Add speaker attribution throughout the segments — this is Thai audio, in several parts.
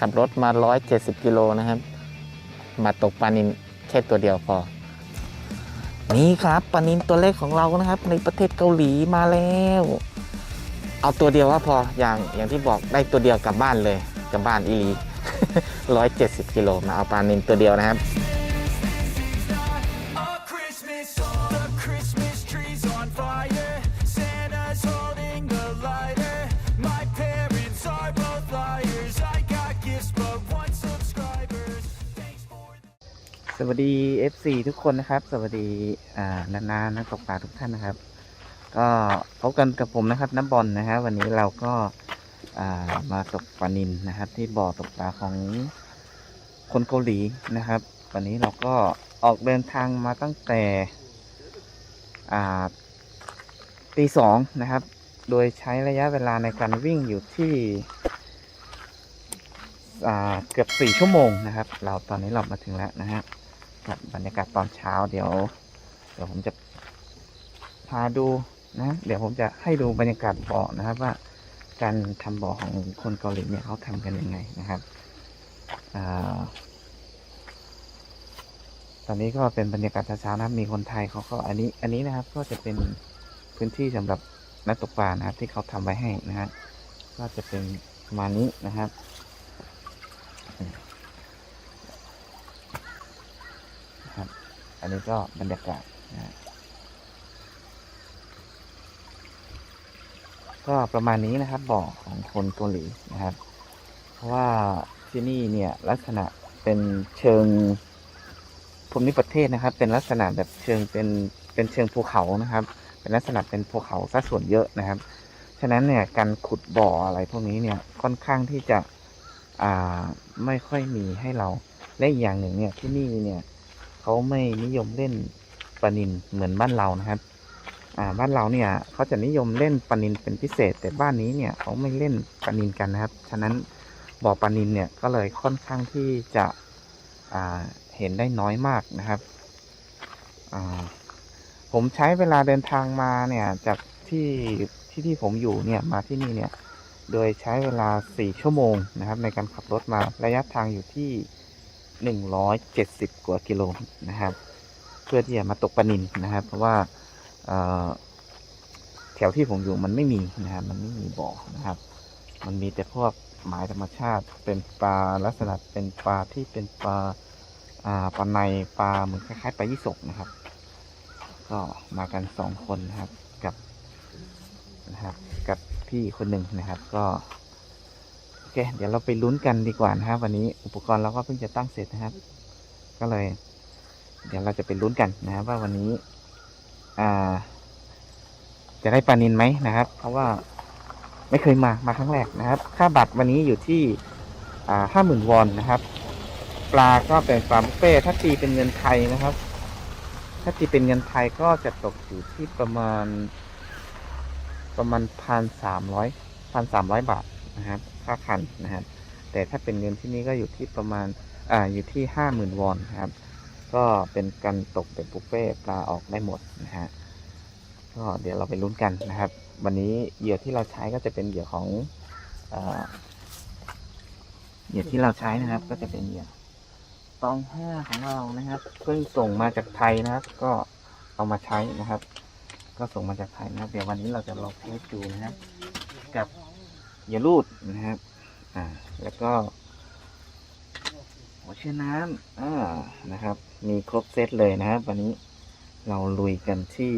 Speaker 1: ขับรถมา 170 กิโลนะครับ มาตกปลานินแค่ตัวเดียวพอ นี่ครับปลานินตัวเล็กของเรานะครับ ในประเทศเกาหลีมาแล้ว เอาตัวเดียวว่าพออย่างอย่างที่บอกได้ตัวเดียวกลับบ้านเลยกลับบ้านอีลี170 กิโลมาเอาปลานินตัวเดียวนะครับ
Speaker 2: สวัสดี FC ทุกคนนะครับ สวัสดีอ่านานักตกปลาทุกท่านนะครับ ก็พบกันกับผมนะครับน้ำบอลนะฮะวันนี้เราก็ามาตกปลานินนะครับ ที่บ่อตกปลาของคนเกาหลีนะครับ วันนี้เราก็ออกเดินทางมาตั้งแต่ตีสองนะครับ โดยใช้ระยะเวลาในการวิ่งอยู่ที่เกือบสี่ชั่วโมงนะครับ เราตอนนี้เรามาถึงแล้วนะฮะ ครับบรรยากาศตอนเช้าเดี๋ยว เดี๋ยวผมจะพาดูนะ เดี๋ยวผมจะให้ดูบรรยากาศบ่อนะครับ ว่าการทำบ่อของคนเกาหลีเนี่ยเขาทำกันยังไงนะครับอตอนนี้ก็เป็นบรรยากาศเช้านะครับมีคนไทยเขาก็อันนี้ อันนี้นะครับก็จะเป็นพื้นที่สำหรับนักตกปลานะครับ ที่เขาทำไว้ให้นะฮะก็จะเป็นประมาณนี้นะครับ อันนี้ก็บรรยากาศนะก็ประมาณนี้นะครับบ่อของคนเกาหลีนะครับ เพราะว่าที่นี่เนี่ยลักษณะเป็นเชิงภูมิประเทศนะครับ เป็นลักษณะแบบเชิงเป็นเป็นเชิงภูเขานะครับ เป็นลักษณะเป็นภูเขาซะส่วนเยอะนะครับ ฉะนั้นเนี่ยการขุดบ่ออะไรพวกนี้เนี่ยค่อนข้างที่จะอ่าไม่ค่อยมีให้เราและอีกอย่างหนึ่งเนี่ยที่นี่เนี่ย เขาไม่นิยมเล่นปลานินเหมือนบ้านเรานะครับ อ่าบ้านเราเนี่ยเขาจะนิยมเล่นปลานินเป็นพิเศษ แต่บ้านนี้เนี่ยเขาไม่เล่นปลานินกันนะครับ ฉะนั้นบ่อปลานินเนี่ยก็เลยค่อนข้างที่จะอ่าเห็นได้น้อยมากนะครับอ่าผมใช้เวลาเดินทางมาเนี่ยจากที่ที่ที่ผมอยู่เนี่ยมาที่นี่เนี่ยโดยใช้เวลา 4 ชั่วโมงนะครับ ในการขับรถมาระยะทางอยู่ที่ 170กว่ากิโลนะครับ เพื่อที่จะมาตกปลานินนะครับ เพราะว่าแถวที่ผมอยู่มันไม่มีนะครับ มันไม่มีบ่อนะครับ มันมีแต่พวกหมายธรรมชาติเป็นปลาลักษณะเป็นปลาที่เป็นปลาปลาในปลาเหมือนคล้ายๆปลายี่สกนะครับ ก็มากันสองคนนะครับกับนะครับ กับพี่คนหนึ่งนะครับ ก็ อเคเดี๋ยวเราไปลุ้นกันดีกว่านะครับ วันนี้อุปกรณ์เราก็เพิ่งจะตั้งเสร็จนะครับ ก็เลย เดี๋ยวเราจะไปลุ้นกันนะครับ ว่าวันนี้อ่า จะได้ปลานินไหมนะครับ เพราะว่าไม่เคยมามาครั้งแรกนะครับ ค่าบัตรวันนี้อยู่ที่อ่าห้าหมื่นวอนนะครับ ปลาก็เป็นปลาบุฟเฟ่ถ้าตีเป็นเงินไทยนะครับ ถ้าตีเป็นเงินไทยก็จะตกอยู่ที่ประมาณ ประมาณพันสามร้อยพันสามร้อยบาทนะครับ ค่าคันนะครับ แต่ถ้าเป็นเงินที่นี่ก็อยู่ที่ประมาณอ่าอยู่ที่ห้าหมื่นวอนครับ ก็เป็นการตกแบบบุฟเฟ่ปลาออกได้หมดนะฮะก็เดี๋ยวเราไปลุ้นกันนะครับ วันนี้เหยื่อที่เราใช้ก็จะเป็นเหยื่อของอเหยื่อที่เราใช้นะครับ ก็จะเป็นเหยื่อตองห้าของเรานะครับเพิ่งส่งมาจากไทยนะครับ ก็เอามาใช้นะครับ ก็ส่งมาจากไทยนะครับ เดี๋ยววันนี้เราจะลองเทสดูนะครับ กับ เหยื่อรูดนะครับ อ่า แล้วก็หัวเชื้อน้ำอ่านะครับ มีครบเซตเลยนะครับ วันนี้เราลุยกันที่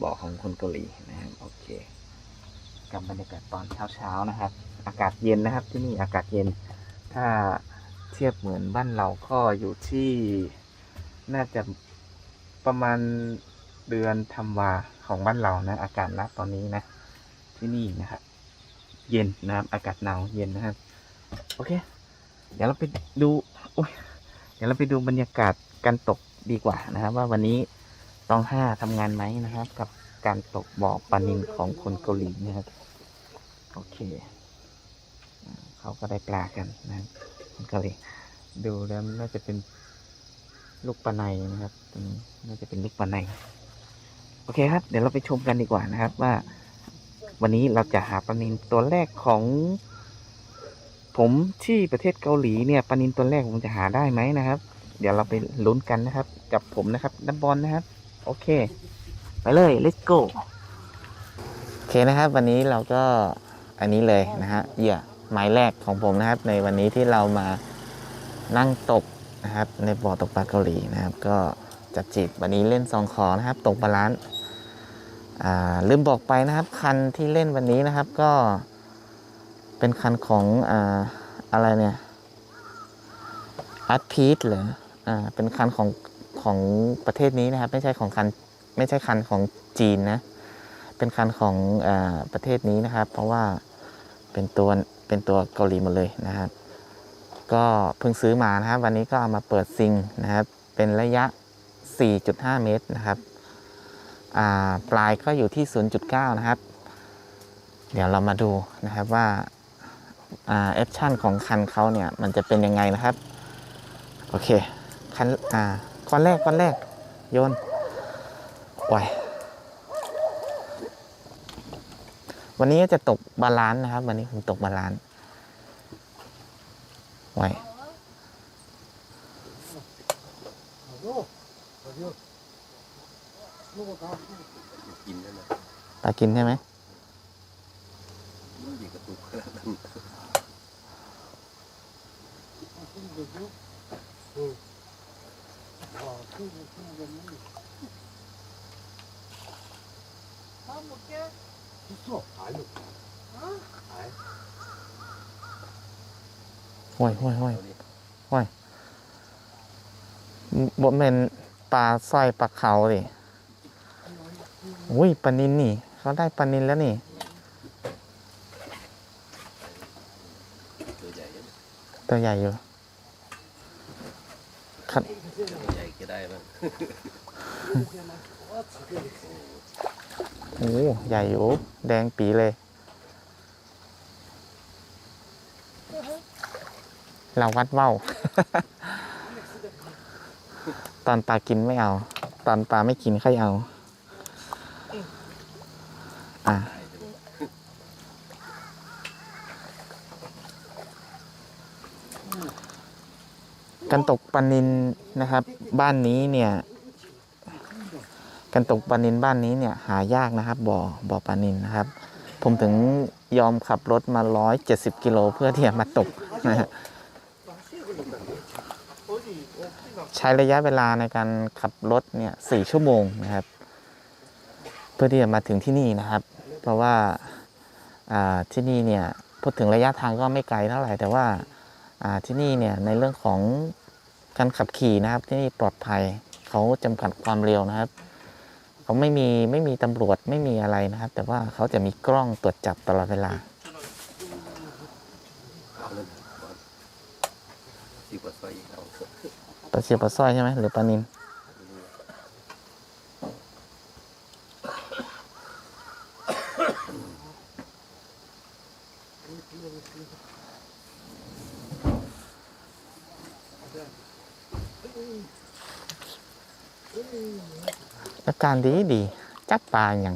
Speaker 2: บ่อของคนเกาหลีนะครับ โอเคกับบรรยากาศตอนเช้าๆนะครับ อากาศเย็นนะครับ ที่นี่อากาศเย็น ถ้าเทียบเหมือนบ้านเราก็อยู่ที่น่าจะประมาณเดือนธันวาของบ้านเรานะ อากาศณตอนนี้นะ ที่นี่นะครับ เย็นนะครับ อากาศหนาวเย็นนะครับ โอเค เดี๋ยวเราไปดูโอ้ยเดี๋ยวเราไปดูบรรยากาศการตกดีกว่านะครับ ว่าวันนี้ตองห้าทำงานไหมนะครับ กับการตกบ่อปลานินของคนเกาหลีนะครับ โอเค เขาก็ได้ปลากันนะครับคนเกาหลีดูแล้วน่าจะเป็นลูกปลาในนะครับตรงนี้น่าจะเป็นลูกปลาใน โอเคครับ เดี๋ยวเราไปชมกันดีกว่านะครับว่า วันนี้เราจะหาปลานินตัวแรกของ
Speaker 3: ผมที่ประเทศเกาหลีเนี่ยปลานินตัวแรกผมจะหาได้ไหมนะครับ เดี๋ยวเราไปลุ้นกันนะครับ กับผมนะครับนับบอลนะครับ โอเค ไปเลย let's go
Speaker 2: โอเคนะครับ วันนี้เราก็อันนี้เลยนะฮะเหยื่อหมายแรกของผมนะครับ ในวันนี้ที่เรามานั่งตกนะครับ ในบ่อตกปลาเกาหลีนะครับ ก็จัดจีบวันนี้เล่นซองขอนะครับ ตกบาลาน ลืมบอกไปนะครับ คันที่เล่นวันนี้นะครับก็เป็นคันของออะไรเนี่ยอาร์ตพีทเหรออ่าเป็นคันของของประเทศนี้นะครับ ไม่ใช่ของคันไม่ใช่คันของจีนนะเป็นคันของอประเทศนี้นะครับ เพราะว่าเป็นตัวเป็นตัวเกาหลีหมดเลยนะครับ ก็เพิ่งซื้อมานะครับ วันนี้ก็เอามาเปิดซิงนะครับ เป็นระยะ 4.5 เมตรนะครับ ปลายก็อยู่ที่ 0.9 นะครับ เดี๋ยวเรามาดูนะครับว่าแอคชั่นของคันเขาเนี่ยมันจะเป็นยังไงนะครับ โอเคคันอ่าก้อนแรกก้อนแรกโยนโอ้ยวันนี้จะตกบาลานซ์นะครับ วันนี้ผมตกบาลานซ์ไว้ ตากินใช่ไหมห้วยห้วยห้วยห้วยบนเป็นปลาสร้อยปลาเขาดิ อุ้ยปนินนี่เขาได้ปนินแล้วนี่ตัวใหญ่อยู่ครับ
Speaker 4: ใหญ่ก็ได้บ้าง
Speaker 2: โอ้ใหญ่อยู่ แดงปีเลย เราวัดเว้า ตอนปลากินไม่เอา ตอนปลาไม่กินค่อยเอา อะการตกปลานินนะครับ บ้านนี้เนี่ยการตกปลานินบ้านนี้เนี่ยหายากนะครับบ่อบ่อปลานินนะครับ ผมถึงยอมขับรถมา 170 กิโลเพื่อที่จะมาตกนะฮะใช้ระยะเวลาในการขับรถเนี่ยสี่ชั่วโมงนะครับ เพื่อที่จะมาถึงที่นี่นะครับ เพราะว่าที่นี่เนี่ยพูดถึงระยะทางก็ไม่ไกลเท่าไหร่แต่ว่าที่นี่เนี่ยในเรื่องของการขับขี่นะครับ ที่นี่ปลอดภัยเขาจำกัดความเร็วนะครับเขาไม่มีไม่มีตำรวจไม่มีอะไรนะครับ แต่ว่าเขาจะมีกล้องตรวจจับตลอดเวลา
Speaker 4: สิบกว่าไฟเอา
Speaker 2: ปลาเสียปลาสร้อยใช่ไหมหรือปลานิน อาการดีดีจับปลาอย่าง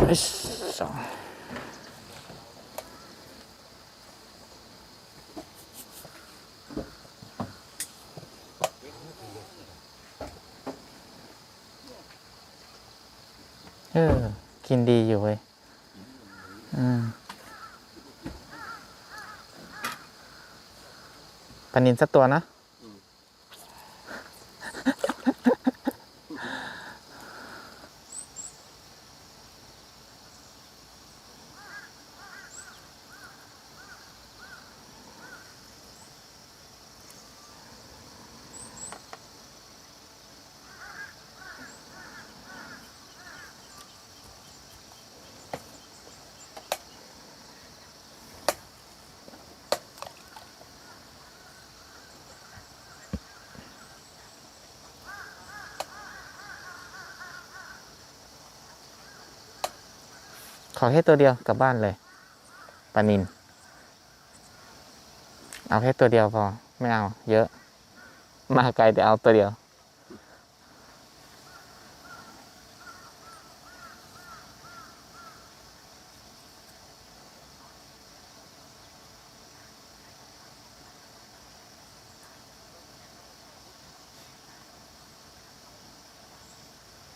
Speaker 2: よいしょ。 ออ กินดีอยู่เว้ยอืมปลานินสักตัวนะ ขอแค่ตัวเดียวกลับบ้านเลยปลานิน เอาแค่ตัวเดียวพอ ไม่เอา เยอะ มาไกลแต่เอาตัวเดียว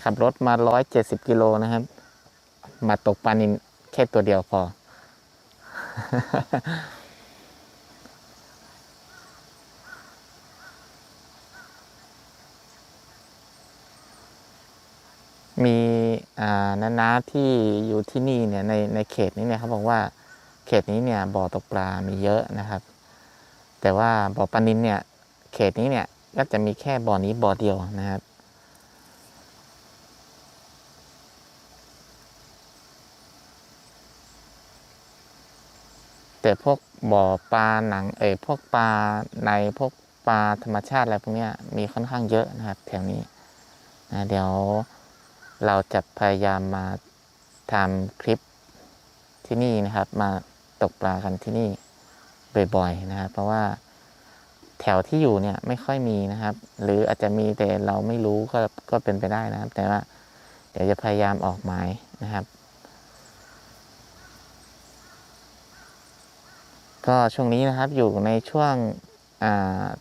Speaker 2: ขับรถมาร้อยเจ็ดสิบกิโลนะครับ มาตกปลานินแค่ตัวเดียวพอ มีอ่าน้าๆที่อยู่ที่นี่เนี่ยในในเขตนี้เนี่ยเขาบอกว่าเขตนี้เนี่ยบ่อตกปลา มีเยอะนะครับ แต่ว่าบ่อปลานินเนี่ย เขตนี้เนี่ยก็จะมีแค่บ่อนี้บ่อเดียวนะครับ แต่พวกบ่อปลาหนังเอยพวกปลาในพวกปลาธรรมชาติอะไรพวกนี้มีค่อนข้างเยอะนะครับแถวนี้นะเดี๋ยวเราจะพยายามมาทำคลิปที่นี่นะครับ มาตกปลากันที่นี่บ่อยๆนะครับ เพราะว่าแถวที่อยู่เนี่ยไม่ค่อยมีนะครับ หรืออาจจะมีแต่เราไม่รู้ก็ก็เป็นไปได้นะครับ แต่ว่าเดี๋ยวจะพยายามออกหมายนะครับ ก็ช่วงนี้นะครับอยู่ในช่วง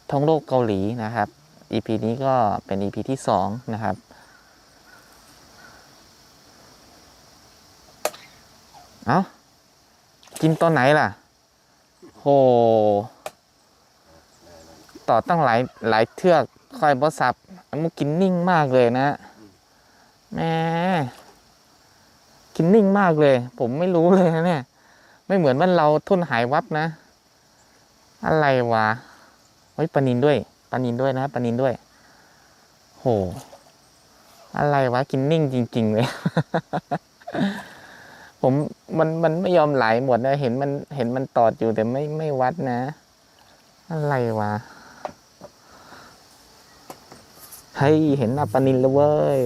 Speaker 2: ท่องโลกเกาหลีนะครับ EP นี้ก็เป็น EP ที่สองนะครับ เอากินตอนไหนล่ะ โห ต่อตั้งหลายหลายเทือกคอยบอสับมุกินนิ่งมากเลยนะแม่กินนิ่งมากเลย ผมไม่รู้เลยนะเนี่ย ไม่เหมือนบ้านเราทุนหายวับนะ อะไรวะเฮ้ยปนินด้วยปนินด้วยนะปนินด้วย โห อะไรวะกินนิ่งจริง ๆ เลย ผมมันมันไม่ยอมไหลหมดนะเห็นมันเห็นมันตอดอยู่แต่ไม่ไม่วัดนะ อะไรวะเฮ้ยเห็นหน้าปนินแล้วเว้ย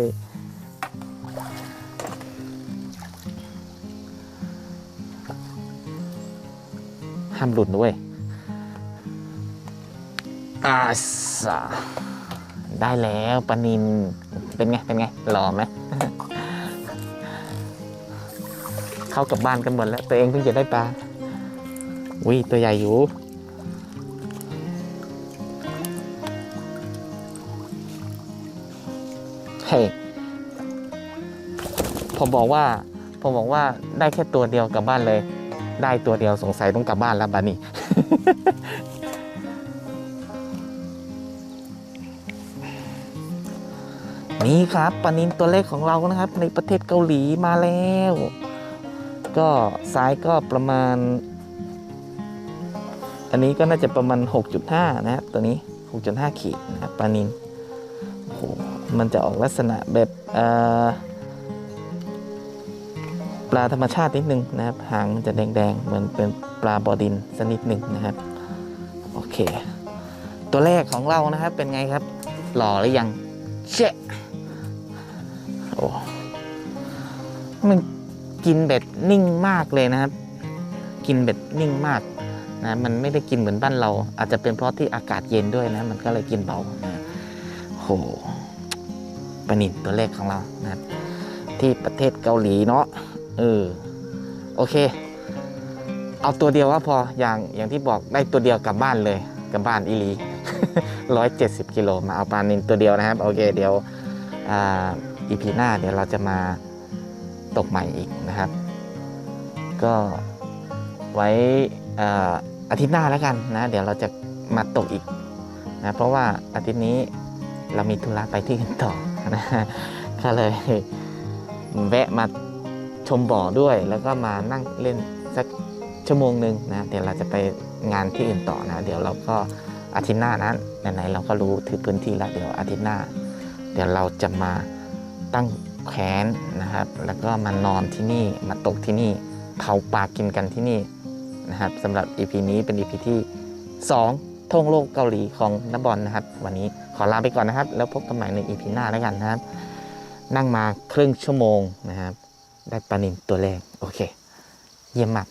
Speaker 2: ห้ามหลุดด้วยอาสาได้แล้วปลานินเป็นไง เป็นไง หล่อไหม เข้ากลับบ้านกันหมดแล้ว ตัวเองเพิ่งจะได้ปลาวิตัวใหญ่อยู่ เฮ้ยผมบอกว่า ผมบอกว่าได้แค่ตัวเดียวกลับบ้านเลย ได้ตัวเดียวสงสัยต้องกลับบ้านแล้วบานี่นี่ครับปลานินตัวเล็กของเรานะครับ ในประเทศเกาหลีมาแล้ว ก็ไซส์ก็ประมาณ อันนี้ก็น่าจะประมาณ 6.5 นะครับ ตัวนี้ 6.5 ขีดนะครับปลานินโอ้โหมันจะออกลักษณะแบบเอ่อ ลาธรรมชาตินิดนึงนะครับ หางมันจะแดงๆ เหมือนเป็นปลาบอดินสักนิดหนึ่งนะครับ โอเค ตัวแรกของเรานะครับเป็นไงครับ หล่อหรือยังเชะโอ้มันกินเบ็ดนิ่งมากเลยนะครับ กินเบ็ดนิ่งมากนะมันไม่ได้กินเหมือนบ้านเรา อาจจะเป็นเพราะที่อากาศเย็นด้วยนะ มันก็เลยกินเบานะโหปลานินตัวแรกของเรานะครับที่ประเทศเกาหลีเนาะ เออโอเค เอาตัวเดียวก็พออย่างอย่างที่บอกได้ตัวเดียวกลับบ้านเลยกลับบ้านอีลีร้อยเจ็ดสิบกิโลมาเอาปลานินตัวเดียวนะครับ โอเคเดี๋ยวอีพีหน้าเดี๋ยวเราจะมาตกใหม่อีกนะครับ ก็ไว้อาอาทิตย์หน้าแล้วกันนะ เดี๋ยวเราจะมาตกอีกนะเพราะว่าอาทิตย์นี้เรามีธุระไปที่อื่นต่อนะก็เลยแวะมา ชมบ่อด้วย แล้วก็มานั่งเล่นสักชั่วโมงหนึ่งนะเดี๋ยวเราจะไปงานที่อื่นต่อนะ เดี๋ยวเราก็อาทิตย์หน้านั้นไหนๆเราก็รู้ถือพื้นที่แล้วเดี๋ยวอาทิตย์หน้า เดี๋ยวเราจะมาตั้งแขนนะครับ แล้วก็มานอนที่นี่มาตกที่นี่เผาปลากินกันที่นี่นะครับสำหรับ EP นี้เป็น EP ที่ 2ท่องโลกเกาหลีของนับบอลนะครับ วันนี้ขอลาไปก่อนนะครับ แล้วพบกันใหม่ใน EP หน้าแล้วกันนะครับ นั่งมาครึ่งชั่วโมงนะครับ ได้ปลานินตัวแรก โอเค เยี่ยมมาก